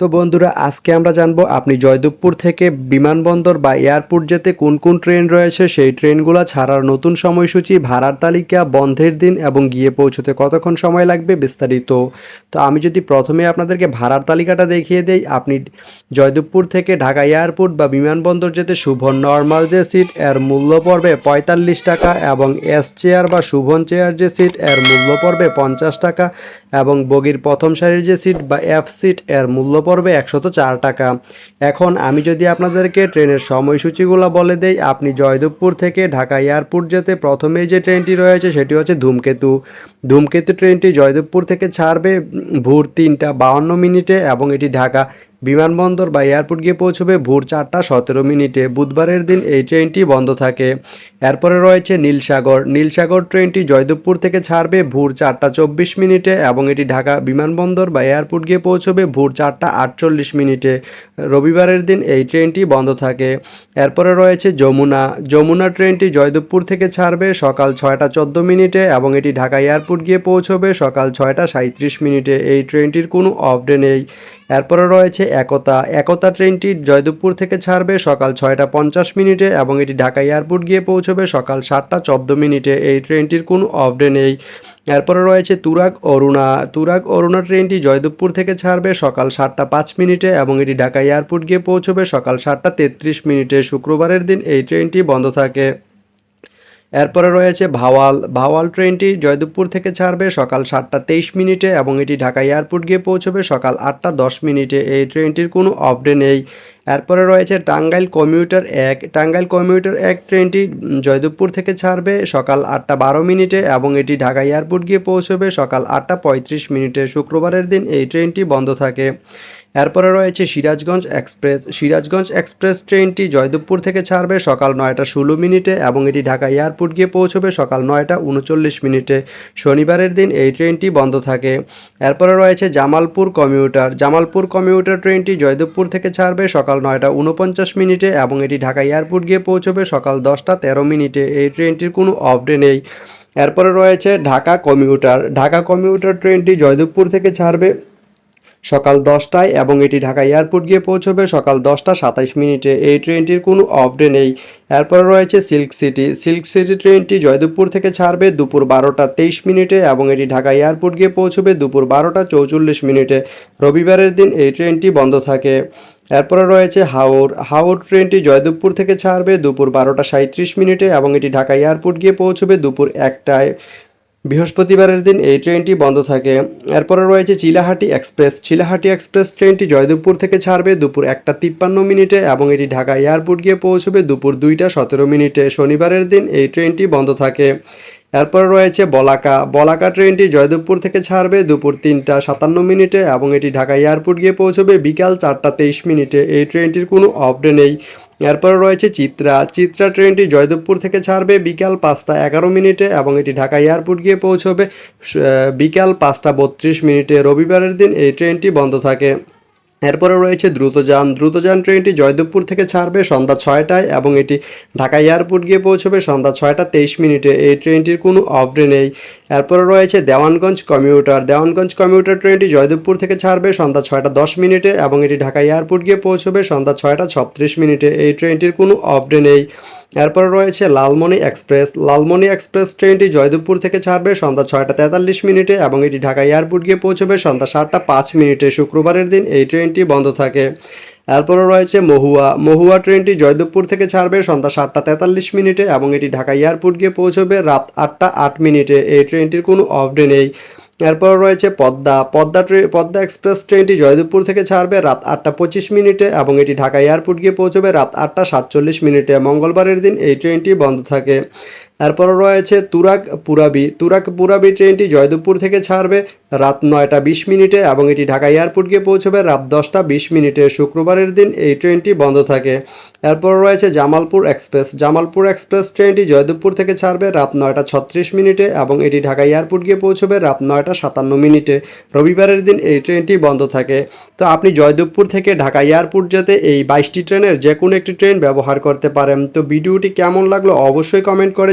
তো বন্ধুরা, আজকে আমরা জানব আপনি জয়দেবপুর থেকে বিমানবন্দর বা এয়ারপোর্ট যেতে কোন কোন ট্রেন রয়েছে, সেই ট্রেনগুলো ছাড়ার নতুন সময়সূচি, ভাড়ার তালিকা, বন্ধের দিন এবং গিয়ে পৌঁছতে কতক্ষণ সময় লাগবে বিস্তারিত। তো আমি যদি প্রথমে আপনাদেরকে ভাড়ার তালিকাটা দেখিয়ে দেই, আপনি জয়দেবপুর থেকে ঢাকা এয়ারপোর্ট বা বিমানবন্দর যেতে শুভন নর্মাল যে সিট, এর মূল্য পড়বে পঁয়তাল্লিশ টাকা এবং এস চেয়ার বা শুভন চেয়ার যে সিট, এর মূল্য পড়বে পঞ্চাশ টাকা এবং বগির প্রথম সারির যে সিট বা এফ সিট এর মূল্য পড়বে একশত চার টাকা। এখন আমি যদি আপনাদেরকে ট্রেনের সময়সূচিগুলো বলে দেই, আপনি জয়দেবপুর থেকে ঢাকা এয়ারপোর্ট যেতে প্রথমেই যে ট্রেনটি রয়েছে সেটি হচ্ছে ধূমকেতু। ধূমকেতু ট্রেনটি জয়দেবপুর থেকে ছাড়বে ভোর তিনটা বাউন্ন মিনিটে এবং এটি ঢাকা বিমানবন্দর বা এয়ারপোর্ট গিয়ে পৌঁছবে ভোর চারটা সতেরো মিনিটে। বুধবারের দিন এই ট্রেনটি বন্ধ থাকে। এরপরে রয়েছে নীলসাগর। নীলসাগর ট্রেনটি জয়দেবপুর থেকে ছাড়বে ভোর চারটা চব্বিশ মিনিটে এবং এটি ঢাকা বিমানবন্দর বা এয়ারপোর্ট গিয়ে পৌঁছবে ভোর চারটা আটচল্লিশ মিনিটে। রবিবারের দিন এই ট্রেনটি বন্ধ থাকে। এরপরে রয়েছে যমুনা। যমুনা ট্রেনটি জয়দেবপুর থেকে ছাড়বে সকাল ছয়টা চোদ্দ মিনিটে এবং এটি ঢাকা এয়ারপোর্ট গিয়ে পৌঁছবে সকাল ছয়টা সাঁত্রিশ মিনিটে। এই ট্রেনটির কোনো অফ ডে নেই। এরপরে রয়েছে একতা। একতা ট্রেনটি জয়দেবপুর থেকে ছাড়বে সকাল ছয়টা পঞ্চাশ মিনিটে এবং এটি ঢাকা এয়ারপোর্ট গিয়ে পৌঁছবে সকাল সাতটা চোদ্দ মিনিটে। এই ট্রেনটির কোনো অফ ডে নেই। এরপরে রয়েছে তুরাগ অরুণা। তুরাগ অরুণা ট্রেনটি জয়দেবপুর থেকে ছাড়বে সকাল সাতটা পাঁচ মিনিটে এবং এটি ঢাকা এয়ারপোর্ট গিয়ে পৌঁছবে সকাল সাতটা তেত্রিশ মিনিটে। শুক্রবারের দিন এই ট্রেনটি বন্ধ থাকে। এরপরে রয়েছে ভাওয়াল। ভাওয়াল ট্রেনটি জয়দেবপুর থেকে ছাড়বে সকাল সাতটা তেইশ মিনিটে এবং এটি ঢাকা এয়ারপোর্ট গিয়ে পৌঁছবে সকাল আটটা দশ মিনিটে। এই ট্রেনটির কোনো অফ ডে নেই। এরপরে রয়েছে টাঙ্গাইল কমিউটার এক। টাঙ্গাইল কমিউটার এক ট্রেনটি জয়দেবপুর থেকে ছাড়বে সকাল আটটা বারো মিনিটে এবং এটি ঢাকা এয়ারপোর্ট গিয়ে পৌঁছবে সকাল আটটা পঁয়ত্রিশ মিনিটে। শুক্রবারের দিন এই ট্রেনটি বন্ধ থাকে। এরপরে রয়েছে সিরাজগঞ্জ এক্সপ্রেস। সিরাজগঞ্জ এক্সপ্রেস ট্রেনটি জয়দেবপুর থেকে ছাড়বে সকাল নয়টা ষোলো মিনিটে এবং এটি ঢাকা এয়ারপোর্ট গিয়ে পৌঁছবে সকাল নয়টা উনচল্লিশ মিনিটে। শনিবারের দিন এই ট্রেনটি বন্ধ থাকে। এরপরে রয়েছে জামালপুর কমিউটার। জামালপুর কমিউটার ট্রেনটি জয়দেবপুর থেকে ছাড়বে সকাল নয়টা উনপঞ্চাশ মিনিটে এবং এটি ঢাকা এয়ারপোর্ট গিয়ে পৌঁছবে সকাল দশটা তেরো মিনিটে। এই ট্রেনটির কোনো অফ ডে নেই। এরপরে রয়েছে ঢাকা কমিউটার। ঢাকা কমিউটার ট্রেনটি জয়দেবপুর থেকে ছাড়বে সকাল দশটায় এবং এটি ঢাকা এয়ারপোর্ট গিয়ে পৌঁছবে সকাল দশটা সাতাইশ মিনিটে। এই ট্রেনটির কোনো অফ ডে নেই। এরপরে রয়েছে সিল্ক সিটি। সিল্ক সিটি ট্রেনটি জয়দেবপুর থেকে ছাড়বে দুপুর বারোটা তেইশ মিনিটে এবং এটি ঢাকা এয়ারপোর্ট গিয়ে পৌঁছবে দুপুর বারোটা চৌচল্লিশ মিনিটে। রবিবারের দিন এই ট্রেনটি বন্ধ থাকে। এরপরে রয়েছে হাওর। হাওর ট্রেনটি জয়দেবপুর থেকে ছাড়বে দুপুর বারোটা সাঁত্রিশ মিনিটে এবং এটি ঢাকা এয়ারপোর্ট গিয়ে পৌঁছবে দুপুর একটায়। বৃহস্পতিবারের দিন এই ট্রেনটি বন্ধ থাকে। এরপরে রয়েছে চিলাহাটি এক্সপ্রেস। চিলাহাটি এক্সপ্রেস ট্রেনটি জয়দেবপুর থেকে ছাড়বে দুপুর একটা তিপ্পান্ন মিনিটে এবং এটি ঢাকা এয়ারপোর্ট গিয়ে পৌঁছবে দুপুর দুইটা সতেরো মিনিটে। শনিবারের দিন এই ট্রেনটি বন্ধ থাকে। এরপর রয়েছে বলাকা। বলাকা ট্রেনটি জয়দেবপুর থেকে ছাড়বে দুপুর তিনটা সাতান্ন মিনিটে এবং এটি ঢাকা এয়ারপোর্ট গিয়ে পৌঁছবে বিকাল চারটা তেইশ মিনিটে। এই ট্রেনটির কোনো অফ ডে নেই। এরপর রয়েছে চিত্রা। চিত্রা ট্রেনটি জয়দেবপুর থেকে ছাড়বে বিকাল পাঁচটা এগারো মিনিটে এবং এটি ঢাকা এয়ারপোর্ট গিয়ে পৌঁছবে বিকাল পাঁচটা বত্রিশ মিনিটে। রবিবারের দিন এই ট্রেনটি বন্ধ থাকে। এরপরে রয়েছে দ্রুতযান। দ্রুতযান ট্রেনটি জয়দেবপুর থেকে ছাড়বে সন্ধ্যা ছয়টায় এবং এটি ঢাকা এয়ারপোর্ট গিয়ে পৌঁছবে সন্ধ্যা ছয়টা তেইশ মিনিটে। এই ট্রেনটির কোনো অফ ডে নেই। এরপরে রয়েছে দেওয়ানগঞ্জ কমিউটার। দেওয়ানগঞ্জ কমিউটার ট্রেনটি জয়দেবপুর থেকে ছাড়বে সন্ধ্যা ছয়টা দশ মিনিটে এবং এটি ঢাকা এয়ারপোর্ট গিয়ে পৌঁছবে সন্ধ্যা ছয়টা ছত্রিশ মিনিটে। এই ট্রেনটির কোনো অফ ডে নেই। এরপরে রয়েছে লালমনি এক্সপ্রেস। লালমনি এক্সপ্রেস ট্রেনটি জয়দেবপুর থেকে ছাড়বে সন্ধ্যা ছয়টা তেতাল্লিশ মিনিটে এবং এটি ঢাকা এয়ারপোর্ট গিয়ে পৌঁছবে সন্ধ্যা সাতটা পাঁচ মিনিটে। শুক্রবারের দিন এই ট্রেনটি বন্ধ থাকে। এরপরে রয়েছে মহুয়া। মহুয়া ট্রেনটি জয়দেবপুর থেকে ছাড়বে সন্ধ্যা সাতটা তেতাল্লিশ মিনিটে এবং এটি ঢাকা এয়ারপোর্ট গিয়ে পৌঁছবে রাত আটটা আট মিনিটে। এই ট্রেনটির কোনো অফ ডে নেই। এরপর রয়েছে পদ্মা। পদ্মা ট্রেন পদ্মা এক্সপ্রেস ট্রেনটি জয়দেবপুর থেকে ছাড়বে রাত আটটা পঁচিশ মিনিটে এবং এটি ঢাকা এয়ারপোর্ট গিয়ে পৌঁছবে রাত আটটা সাতচল্লিশ মিনিটে। মঙ্গলবারের দিন এই ট্রেনটি বন্ধ থাকে। এরপর রয়েছে তুরাগ পুরাবি। তুরাক পুরাবি ট্রেনটি জয়দেবপুর থেকে ছাড়বে রাত নয়টা বিশ মিনিটে এবং এটি ঢাকা এয়ারপোর্ট গিয়ে পৌঁছবে রাত দশটা বিশ মিনিটে। শুক্রবারের দিন এই ট্রেনটি বন্ধ থাকে। এরপর রয়েছে জামালপুর এক্সপ্রেস। জামালপুর এক্সপ্রেস ট্রেনটি জয়দেবপুর থেকে ছাড়বে রাত নয়টা ছত্রিশ মিনিটে এবং এটি ঢাকা এয়ারপোর্ট গিয়ে পৌঁছবে রাত নয়টা সাতান্ন মিনিটে। রবিবারের দিন এই ট্রেনটি বন্ধ থাকে। তো আপনি জয়দেবপুর থেকে ঢাকা এয়ারপোর্ট যেতে এই বাইশটি ট্রেনের যে কোনো একটি ট্রেন ব্যবহার করতে পারেন। তো ভিডিওটি কেমন লাগল অবশ্যই কমেন্ট করে